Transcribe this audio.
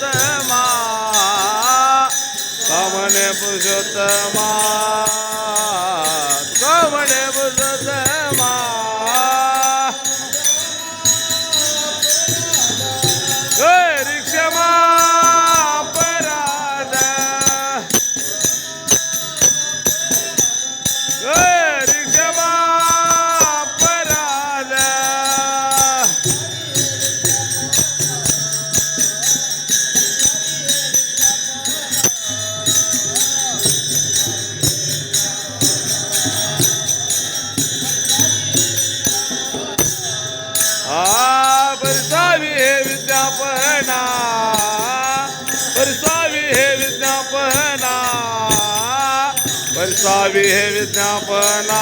પુરુષોત્તમા. તમને પુરુષોત્તમા. वर्षा विज्ञापना